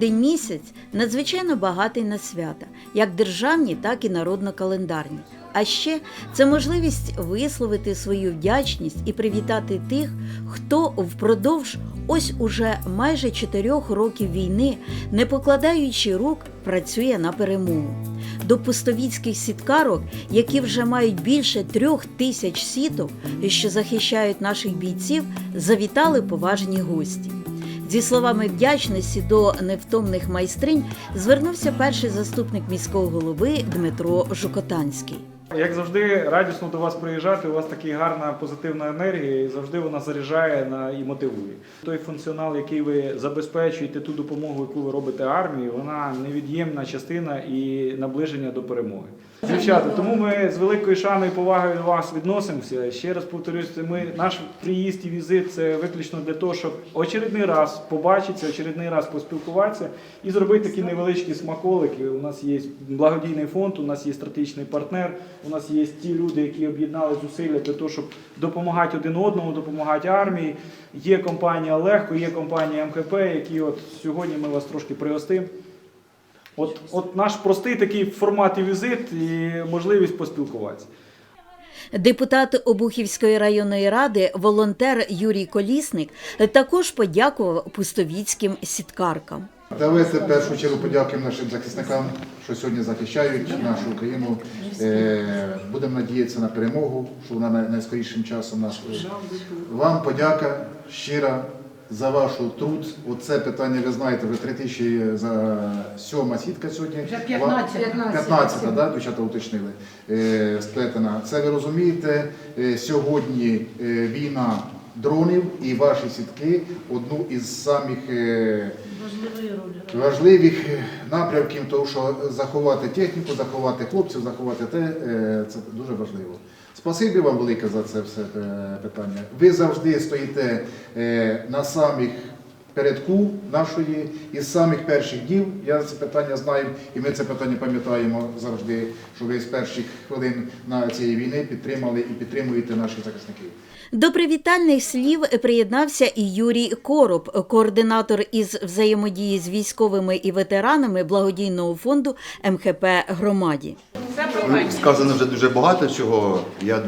Грудень місяць надзвичайно багатий на свята, як державні, так і народно-календарні. А ще це можливість висловити свою вдячність і привітати тих, хто впродовж ось уже майже чотирьох років війни, не покладаючи рук, працює на перемогу. До пустовіцьких сіткарок, які вже мають більше трьох тисяч сіток, що захищають наших бійців, завітали поважні гості. Зі словами вдячності до невтомних майстринь звернувся перший заступник міського голови Дмитро Жукотанський. Як завжди, радісно до вас приїжджати. У вас така гарна позитивна енергія, і завжди вона заряджає на і мотивує. Той функціонал, який ви забезпечуєте, ту допомогу, яку ви робите армії, вона невід'ємна частина і наближення до перемоги. Дівчата, тому ми з великою шаною і повагою до вас відносимося. Ще раз повторюсь, ми наш приїзд і візит це виключно для того, щоб очередний раз побачитися, очередний раз поспілкуватися і зробити такі невеличкі смаколики. У нас є благодійний фонд, у нас є стратегічний партнер, у нас є ті люди, які об'єднали зусилля для того, щоб допомагати один одному, допомагати армії. Є компанія Легко, є компанія МХП, які от сьогодні ми вас трошки пригостимо. От, от наш простий такий формат і візит і можливість поспілкуватися. Депутат Обухівської районної ради, волонтер Юрій Колісник, також подякував пустовіцьким сіткаркам. Давайте в першу чергу подякуємо нашим захисникам, що сьогодні захищають нашу Україну. Е, Будемо надіятися на перемогу, що вона найскорішим часом нас. Вам подяка щира за вашу труд. Оце питання, ви знаєте, вже три тисячі за сьома сітка сьогодні. Вже 15. 15, да, дівчата уточнили, е, сплетена. Це ви розумієте, е, сьогодні е, війна дронів і ваші сітки одну із самих е, важливих е, напрямків, тому що заховати техніку, заховати хлопців, заховати те, е, це дуже важливо. Спасибі вам велике за це все питання. Ви завжди стоїте на самих передку нашої із самих перших днів. Я це питання знаю, і ми це питання пам'ятаємо завжди, що ви з перших хвилин на цієї війни підтримали і підтримуєте наших захисників. До привітальних слів приєднався і Юрій Короб, координатор із взаємодії з військовими і ветеранами благодійного фонду МХП Громаді. Ну, Сказано вже дуже багато чого. Я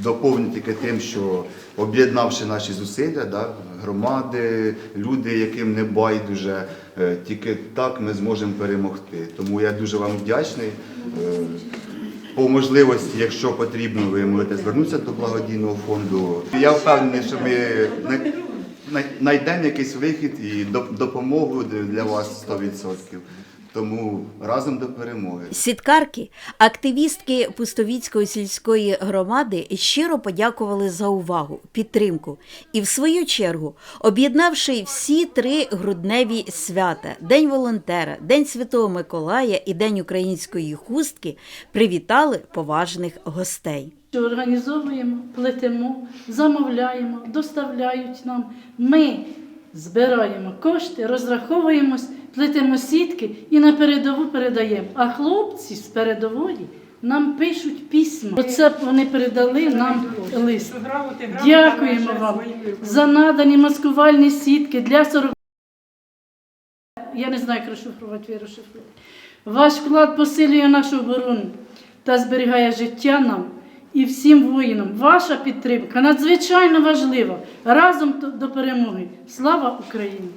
доповню тільки тим, що об'єднавши наші зусилля, да, громади, люди, яким не байдуже, е, тільки так ми зможемо перемогти. Тому я дуже вам вдячний. По можливості, якщо потрібно, ви можете звернутися до благодійного фонду. Я впевнений, що ми най- най- знайдемо якийсь вихід і допомогу для вас 100%. Тому разом до перемоги. Сіткарки, активістки Пустовіцької сільської громади щиро подякували за увагу, підтримку і, в свою чергу, об'єднавши всі три грудневі свята День волонтера, День Святого Миколая і День української хустки, привітали поважних гостей. Що організовуємо, плетемо, замовляємо, доставляють нам. Ми збираємо кошти, розраховуємось, плетемо сітки і на передову передаємо. А хлопці з передової нам пишуть письма. Оце вони передали нам лист. Дякуємо вам за надані маскувальні сітки для 40. Я не знаю, як розшифрувати, розшифрувати. Ваш вклад посилює нашу оборону та зберігає життя нам і всім воїнам. Ваша підтримка надзвичайно важлива. Разом до перемоги. Слава Україні!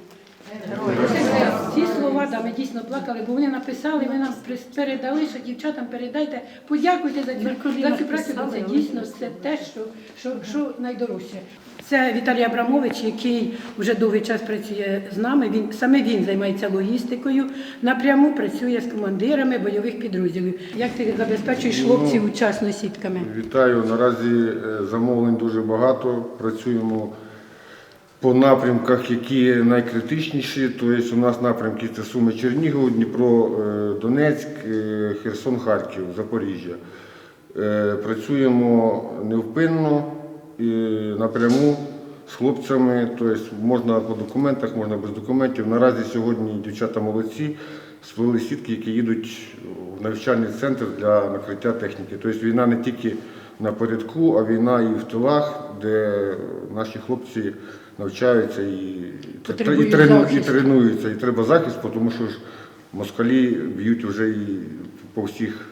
Ці слова да, ми дійсно плакали, бо вони написали, ви нам передали, що дівчатам передайте, подякуйте за цю, за цю працю, бо це дійсно це те, що, що, що найдорожче. Це Віталій Абрамович, який вже довгий час працює з нами. Він саме він займається логістикою, напряму працює з командирами бойових підрозділів. Як ти забезпечуєш хлопців учасно сітками? Вітаю. Наразі е, замовлень дуже багато. Працюємо по напрямках, які найкритичніші. Тобто у нас напрямки це Суми Чернігів, Дніпро, е, Донецьк, е, Херсон, Харків, Запоріжжя. Е, Працюємо невпинно напряму з хлопцями. Тобто можна по документах, можна без документів. Наразі сьогодні дівчата молодці. Сплели сітки, які їдуть в навчальний центр для накриття техніки. Тобто війна не тільки напередку, а війна і в тилах, де наші хлопці навчаються і, і, трену- і тренуються. І треба захист, тому що ж москалі б'ють вже і по всіх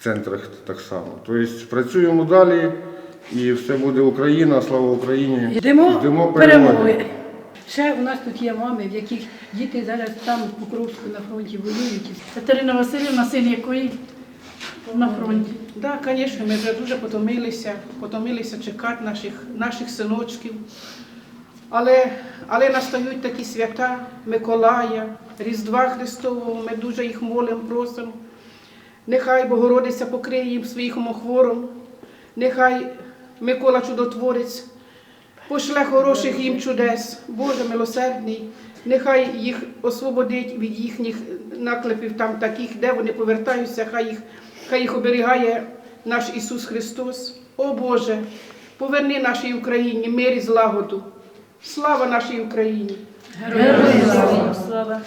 центрах так само. Тобто працюємо далі і все буде Україна, слава Україні. Йдемо перемоги. перемоги. Ще у нас тут є мами, в яких діти зараз там в Покровську на фронті воюють. Катерина Васильівна, син якої на фронті. Так, звісно, ми вже дуже потомилися, потомилися чекати наших, наших синочків. Але, але настають такі свята Миколая, Різдва Христового, ми дуже їх молимо, просимо. Нехай Богородиця покриє їм своїм охвором, нехай Микола Чудотворець пошле хороших їм чудес, Боже милосердний, нехай їх освободить від їхніх наклепів там таких, де вони повертаються, хай їх, хай їх оберігає наш Ісус Христос. О Боже, поверни нашій Україні мир і злагоду. Слава нашій Україні! Героям слава.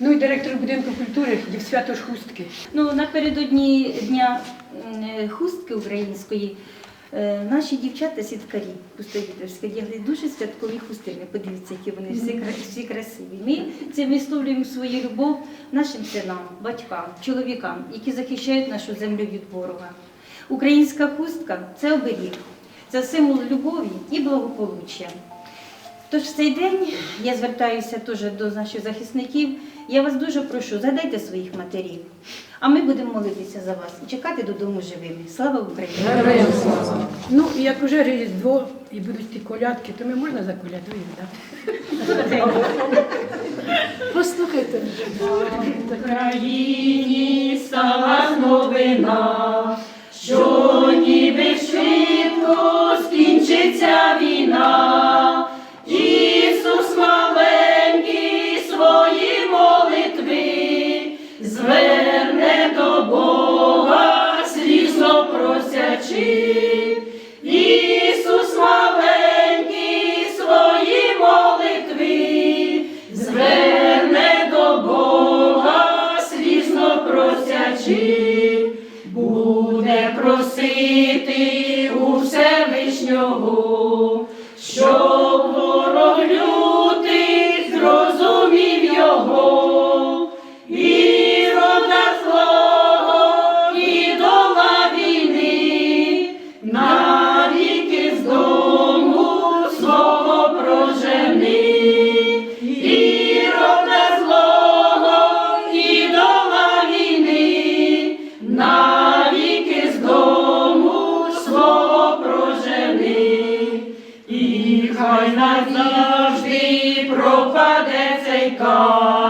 Ну і директор будинку культури Євсвятош Хустки. Ну, напередодні дня е, хустки української е, наші дівчата сіткарі пустовітерські одягли дуже святкові хустини. Подивіться, які вони всі, всі красиві. Ми цим висловлюємо свою любов нашим синам, батькам, чоловікам, які захищають нашу землю від ворога. Українська хустка це оберіг, це символ любові і благополуччя. Тож в цей день я звертаюся теж до наших захисників. Я вас дуже прошу, згадайте своїх матерів, а ми будемо молитися за вас і чекати додому живими. Слава Україні! Ну, і як уже Різдво і будуть ті колядки, то ми можна заколядуємо, так? Послухайте. Україні стала новина, Ісус маленький свої молитви зверне до Бога, слізно просячи, буде просити хай назавжди пропаде цей кар.